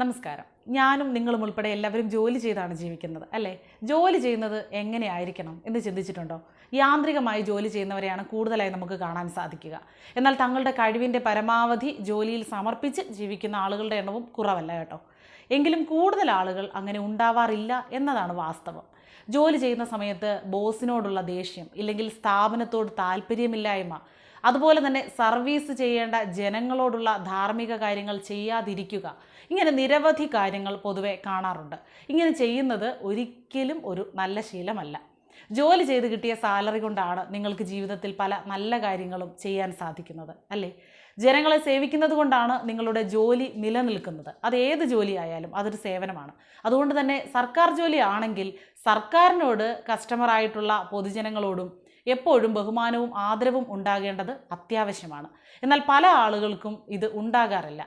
നമസ്കാരം. ഞാനും നിങ്ങളും ഉൾപ്പെടെ എല്ലാവരും ജോലി ചെയ്താണ് ജീവിക്കുന്നത് അല്ലേ? ജോലി ചെയ്യുന്നത് എങ്ങനെയായിരിക്കണം എന്ന് ചിന്തിച്ചിട്ടുണ്ടോ? യാന്ത്രികമായി ജോലി ചെയ്യുന്നവരെയാണ് കൂടുതലായി നമുക്ക് കാണാൻ സാധിക്കുക. എന്നാൽ തങ്ങളുടെ കഴിവിന്റെ പരമാവധി ജോലിയിൽ സമർപ്പിച്ച് ജീവിക്കുന്ന ആളുകളുടെ എണ്ണവും കുറവല്ല കേട്ടോ. എങ്കിലും കൂടുതൽ ആളുകൾ അങ്ങനെ ഉണ്ടാവാറില്ല എന്നതാണ് വാസ്തവം. ജോലി ചെയ്യുന്ന സമയത്ത് ബോസിനോടുള്ള ദേഷ്യം ഇല്ലെങ്കിൽ സ്ഥാപനത്തോട് താല്പര്യമില്ലായ്മ അതുപോലെ തന്നെ സർവീസ് ചെയ്യേണ്ട ജനങ്ങളോടുള്ള ധാർമ്മിക കാര്യങ്ങൾ ചെയ്യാതിരിക്കുക ഇങ്ങനെ നിരവധി കാര്യങ്ങൾ പൊതുവെ കാണാറുണ്ട്. ഇങ്ങനെ ചെയ്യുന്നത് ഒരിക്കലും ഒരു നല്ല ശീലമല്ല. ജോലി ചെയ്ത് കിട്ടിയ സാലറി കൊണ്ടാണ് നിങ്ങൾക്ക് ജീവിതത്തിൽ പല നല്ല കാര്യങ്ങളും ചെയ്യാൻ സാധിക്കുന്നത് അല്ലേ? ജനങ്ങളെ സേവിക്കുന്നത് കൊണ്ടാണ് നിങ്ങളുടെ ജോലി നിലനിൽക്കുന്നത്. അത് ഏത് ജോലി ആയാലും അതൊരു സേവനമാണ്. അതുകൊണ്ട് തന്നെ സർക്കാർ ജോലി ആണെങ്കിൽ സർക്കാരിനോട് കസ്റ്റമറായിട്ടുള്ള പൊതുജനങ്ങളോടും എപ്പോഴും ബഹുമാനവും ആദരവും ഉണ്ടാകേണ്ടത് അത്യാവശ്യമാണ്. എന്നാൽ പല ആളുകൾക്കും ഇത് ഉണ്ടാകാറില്ല.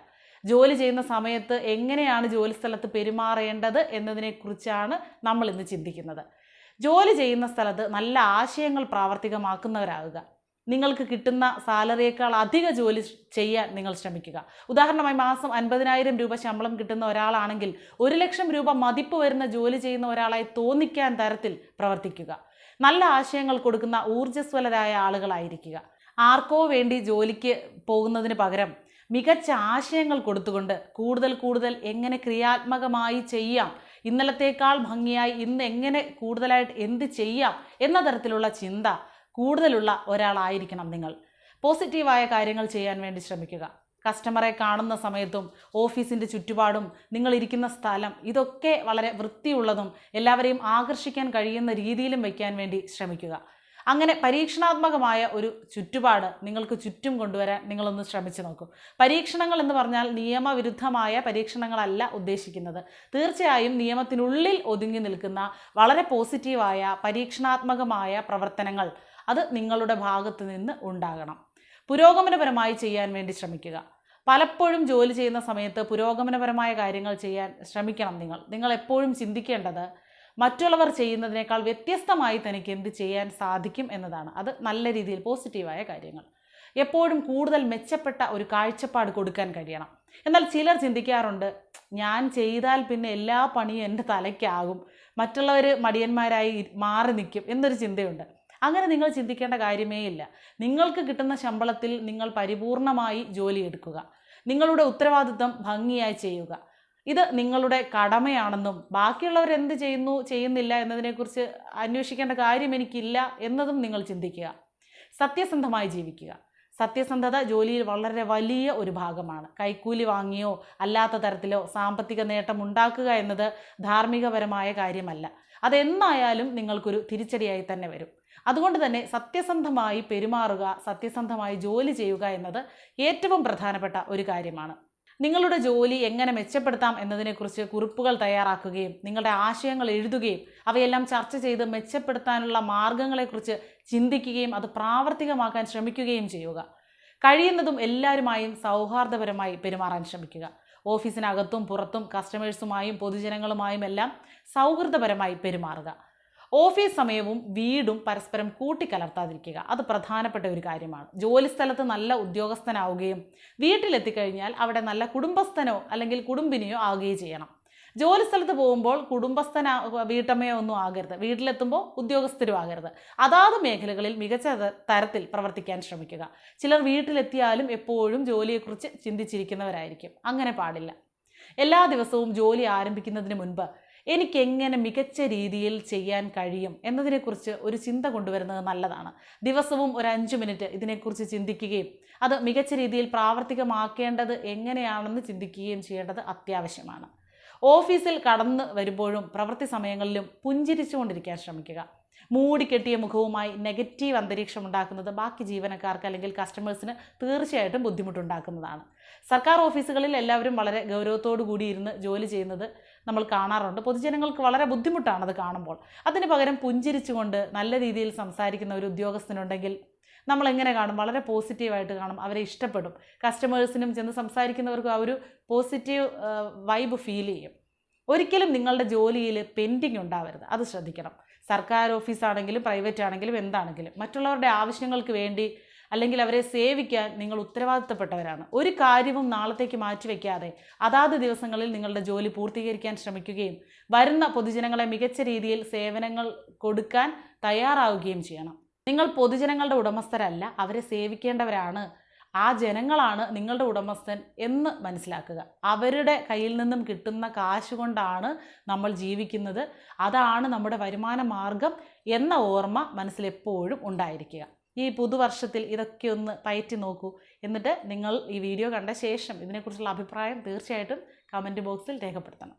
ജോലി ചെയ്യുന്ന സമയത്ത് എങ്ങനെയാണ് ജോലി സ്ഥലത്ത് പെരുമാറേണ്ടത് എന്നതിനെക്കുറിച്ചാണ് നമ്മൾ ഇന്ന് ചിന്തിക്കുന്നത്. ജോലി ചെയ്യുന്ന സ്ഥലത്ത് നല്ല ആശയങ്ങൾ പ്രാവർത്തികമാക്കുന്നവരാകുക. നിങ്ങൾക്ക് കിട്ടുന്ന സാലറിയേക്കാൾ അധിക ജോലി ചെയ്യാൻ നിങ്ങൾ ശ്രമിക്കുക. ഉദാഹരണമായി മാസം അൻപതിനായിരം രൂപ ശമ്പളം കിട്ടുന്ന ഒരാളാണെങ്കിൽ ഒരു ലക്ഷം രൂപ മതിപ്പ് വരുന്ന ജോലി ചെയ്യുന്ന ഒരാളായി തോന്നിക്കാൻ തരത്തിൽ പ്രവർത്തിക്കുക. നല്ല ആശയങ്ങൾ കൊടുക്കുന്ന ഊർജസ്വലരായ ആളുകളായിരിക്കുക. ആർക്കോ വേണ്ടി ജോലിക്ക് പോകുന്നതിന് പകരം മികച്ച ആശയങ്ങൾ കൊടുത്തുകൊണ്ട് കൂടുതൽ കൂടുതൽ എങ്ങനെ ക്രിയാത്മകമായി ചെയ്യാം ഇന്നലത്തേക്കാൾ ഭംഗിയായി ഇന്ന് എങ്ങനെ കൂടുതലായിട്ട് എന്ത് ചെയ്യാം എന്ന തരത്തിലുള്ള ചിന്ത കൂടുതലുള്ള ഒരാളായിരിക്കണം നിങ്ങൾ. പോസിറ്റീവായ കാര്യങ്ങൾ ചെയ്യാൻ വേണ്ടി ശ്രമിക്കുക. കസ്റ്റമറെ കാണുന്ന സമയത്തും ഓഫീസിന്റെ ചുറ്റുപാടും നിങ്ങളിരിക്കുന്ന സ്ഥലം ഇതൊക്കെ വളരെ വൃത്തിയുള്ളതും എല്ലാവരെയും ആകർഷിക്കാൻ കഴിയുന്ന രീതിയിലും വയ്ക്കാൻ വേണ്ടി ശ്രമിക്കുക. അങ്ങനെ പരീക്ഷണാത്മകമായ ഒരു ചുറ്റുപാട് നിങ്ങൾക്ക് ചുറ്റും കൊണ്ടുവരാൻ നിങ്ങളൊന്ന് ശ്രമിച്ചു നോക്കൂ. പരീക്ഷണങ്ങൾ എന്ന് പറഞ്ഞാൽ നിയമവിരുദ്ധമായ പരീക്ഷണങ്ങളല്ല ഉദ്ദേശിക്കുന്നത്. തീർച്ചയായും നിയമത്തിനുള്ളിൽ ഒതുങ്ങി നിൽക്കുന്ന വളരെ പോസിറ്റീവായ പരീക്ഷണാത്മകമായ പ്രവർത്തനങ്ങൾ അത് നിങ്ങളുടെ ഭാഗത്ത് നിന്ന് ഉണ്ടാകണം. പുരോഗമനപരമായി ചെയ്യാൻ വേണ്ടി ശ്രമിക്കുക. പലപ്പോഴും ജോലി ചെയ്യുന്ന സമയത്ത് പുരോഗമനപരമായ കാര്യങ്ങൾ ചെയ്യാൻ ശ്രമിക്കണം നിങ്ങൾ. നിങ്ങൾ എപ്പോഴും ചിന്തിക്കേണ്ടത് മറ്റുള്ളവർ ചെയ്യുന്നതിനേക്കാൾ വ്യത്യസ്തമായി തനിക്ക് എന്ത് ചെയ്യാൻ സാധിക്കും എന്നതാണ്. അത് നല്ല രീതിയിൽ പോസിറ്റീവായ കാര്യങ്ങൾ. എപ്പോഴും കൂടുതൽ മെച്ചപ്പെട്ട ഒരു കാഴ്ചപ്പാട് കൊടുക്കാൻ കഴിയണം. എന്നാൽ ചിലർ ചിന്തിക്കാറുണ്ട് ഞാൻ ചെയ്താൽ പിന്നെ എല്ലാ പണിയും എന്റെ തലയ്ക്കാകും. മറ്റുള്ളവർ മടിയന്മാരായി മാറി നിൽക്കും എന്നൊരു ചിന്തയുണ്ട്. അങ്ങനെ നിങ്ങൾ ചിന്തിക്കേണ്ട കാര്യമേ ഇല്ല. നിങ്ങൾക്ക് കിട്ടുന്ന ശമ്പളത്തിൽ നിങ്ങൾ പരിപൂർണമായി ജോലിയെടുക്കുക നിങ്ങളുടെ ഉത്തരവാദിത്വം ഭംഗിയായി ചെയ്യുക. ഇത് നിങ്ങളുടെ കടമയാണെന്നും ബാക്കിയുള്ളവർ എന്ത് ചെയ്യുന്നു ചെയ്യുന്നില്ല എന്നതിനെക്കുറിച്ച് അന്വേഷിക്കേണ്ട കാര്യം എനിക്കില്ല എന്നതും നിങ്ങൾ ചിന്തിക്കുക. സത്യസന്ധമായി ജീവിക്കുക. സത്യസന്ധത ജോലിയിൽ വളരെ വലിയ ഒരു ഭാഗമാണ്. കൈക്കൂലി വാങ്ങിയോ അല്ലാത്ത തരത്തിലോ സാമ്പത്തിക നേട്ടം ഉണ്ടാക്കുക എന്നത് ധാർമ്മികപരമായ കാര്യമല്ല. അതെന്നായാലും നിങ്ങൾക്കൊരു തിരിച്ചടിയായി തന്നെ വരും. അതുകൊണ്ട് തന്നെ സത്യസന്ധമായി പെരുമാറുക സത്യസന്ധമായി ജോലി ചെയ്യുക എന്നത് ഏറ്റവും പ്രധാനപ്പെട്ട ഒരു കാര്യമാണ്. നിങ്ങളുടെ ജോലി എങ്ങനെ മെച്ചപ്പെടുത്താം എന്നതിനെക്കുറിച്ച് കുറിപ്പുകൾ തയ്യാറാക്കുകയും നിങ്ങളുടെ ആശയങ്ങൾ എഴുതുകയും അവയെല്ലാം ചർച്ച ചെയ്ത് മെച്ചപ്പെടുത്താനുള്ള മാർഗങ്ങളെക്കുറിച്ച് ചിന്തിക്കുകയും അത് പ്രാവർത്തികമാക്കാൻ ശ്രമിക്കുകയും ചെയ്യുക. കഴിയുന്നതും എല്ലാവരുമായും സൗഹാർദ്ദപരമായി പെരുമാറാൻ ശ്രമിക്കുക. ഓഫീസിനകത്തും പുറത്തും കസ്റ്റമേഴ്സുമായും പൊതുജനങ്ങളുമായും എല്ലാം സൗഹൃദപരമായി പെരുമാറുക. ഓഫീസ് സമയവും വീടും പരസ്പരം കൂട്ടിക്കലർത്താതിരിക്കുക. അത് പ്രധാനപ്പെട്ട ഒരു കാര്യമാണ്. ജോലിസ്ഥലത്ത് നല്ല ഉദ്യോഗസ്ഥനാവുകയും വീട്ടിലെത്തിക്കഴിഞ്ഞാൽ അവിടെ നല്ല കുടുംബസ്ഥനോ അല്ലെങ്കിൽ കുടുംബിനിയോ ആവുകയും ചെയ്യണം. ജോലിസ്ഥലത്ത് പോകുമ്പോൾ കുടുംബസ്ഥന വീട്ടമ്മയോ ഒന്നും ആകരുത്. വീട്ടിലെത്തുമ്പോൾ ഉദ്യോഗസ്ഥരും ആകരുത്. അതാത് മേഖലകളിൽ മികച്ച തരത്തിൽ പ്രവർത്തിക്കാൻ ശ്രമിക്കുക. ചിലർ വീട്ടിലെത്തിയാലും എപ്പോഴും ജോലിയെക്കുറിച്ച് ചിന്തിച്ചിരിക്കുന്നവരായിരിക്കും. അങ്ങനെ പാടില്ല. എല്ലാ ദിവസവും ജോലി ആരംഭിക്കുന്നതിന് മുൻപ് എനിക്ക് എങ്ങനെ മികച്ച രീതിയിൽ ചെയ്യാൻ കഴിയും എന്നതിനെക്കുറിച്ച് ഒരു ചിന്ത കൊണ്ടുവരുന്നത് നല്ലതാണ്. ദിവസവും ഒരു അഞ്ച് മിനിറ്റ് ഇതിനെക്കുറിച്ച് ചിന്തിക്കുകയും അത് മികച്ച രീതിയിൽ പ്രാവർത്തികമാക്കേണ്ടത് എങ്ങനെയാണെന്ന് ചിന്തിക്കുകയും ചെയ്യേണ്ടത് അത്യാവശ്യമാണ്. ഓഫീസിൽ കടന്ന് വരുമ്പോഴും പ്രവൃത്തി സമയങ്ങളിലും പുഞ്ചിരിച്ചുകൊണ്ടിരിക്കാൻ ശ്രമിക്കുക. മൂടിക്കെട്ടിയ മുഖവുമായി നെഗറ്റീവ് അന്തരീക്ഷം ഉണ്ടാക്കുന്നത് ബാക്കി ജീവനക്കാർക്ക് അല്ലെങ്കിൽ കസ്റ്റമേഴ്സിന് തീർച്ചയായിട്ടും ബുദ്ധിമുട്ടുണ്ടാക്കുന്നതാണ്. സർക്കാർ ഓഫീസുകളിൽ എല്ലാവരും വളരെ ഗൗരവത്തോടു കൂടി ഇരുന്ന് ജോലി ചെയ്യുന്നത് നമ്മൾ കാണാറുണ്ട്. പൊതുജനങ്ങൾക്ക് വളരെ ബുദ്ധിമുട്ടാണ് അത് കാണുമ്പോൾ. അതിന് പകരം പുഞ്ചിരിച്ചുകൊണ്ട് നല്ല രീതിയിൽ സംസാരിക്കുന്ന ഒരു ഉദ്യോഗസ്ഥനുണ്ടെങ്കിൽ നമ്മൾ എങ്ങനെ കാണും? വളരെ പോസിറ്റീവായിട്ട് കാണും. അവരെ ഇഷ്ടപ്പെടും. കസ്റ്റമേഴ്സിനും ചെന്ന് സംസാരിക്കുന്നവർക്കും ആ ഒരു പോസിറ്റീവ് വൈബ് ഫീൽ ചെയ്യും. ഒരിക്കലും നിങ്ങളുടെ ജോലിയിൽ പെൻഡിങ് ഉണ്ടാവരുത്. അത് ശ്രദ്ധിക്കണം. സർക്കാർ ഓഫീസാണെങ്കിലും പ്രൈവറ്റ് ആണെങ്കിലും എന്താണെങ്കിലും. മറ്റുള്ളവരുടെ ആവശ്യങ്ങൾക്ക് വേണ്ടി അല്ലെങ്കിൽ അവരെ സേവിക്കാൻ നിങ്ങൾ ഉത്തരവാദിത്തപ്പെട്ടവരാണ്. ഒരു കാര്യവും നാളത്തേക്ക് മാറ്റിവെക്കാതെ അതാത് ദിവസങ്ങളിൽ നിങ്ങളുടെ ജോലി പൂർത്തീകരിക്കാൻ ശ്രമിക്കുകയും വരുന്ന പൊതുജനങ്ങളെ മികച്ച രീതിയിൽ സേവനങ്ങൾ കൊടുക്കാൻ തയ്യാറാവുകയും ചെയ്യണം. നിങ്ങൾ പൊതുജനങ്ങളുടെ ഉടമസ്ഥരല്ല അവരെ സേവിക്കേണ്ടവരാണ്. ആ ജനങ്ങളാണ് നിങ്ങളുടെ ഉടമസ്ഥൻ എന്ന് മനസ്സിലാക്കുക. അവരുടെ കയ്യിൽ നിന്നും കിട്ടുന്ന കാശ് കൊണ്ടാണ് നമ്മൾ ജീവിക്കുന്നത്. അതാണ് നമ്മുടെ വരുമാന മാർഗം എന്ന ഓർമ്മ മനസ്സിലെപ്പോഴും ഉണ്ടായിരിക്കുക. ഈ പുതുവർഷത്തിൽ ഇതൊക്കെ ഒന്ന് പയറ്റി നോക്കൂ. എന്നിട്ട് നിങ്ങൾ ഈ വീഡിയോ കണ്ട ശേഷം ഇതിനെക്കുറിച്ചുള്ള അഭിപ്രായം തീർച്ചയായിട്ടും കമന്റ് ബോക്സിൽ രേഖപ്പെടുത്തണം.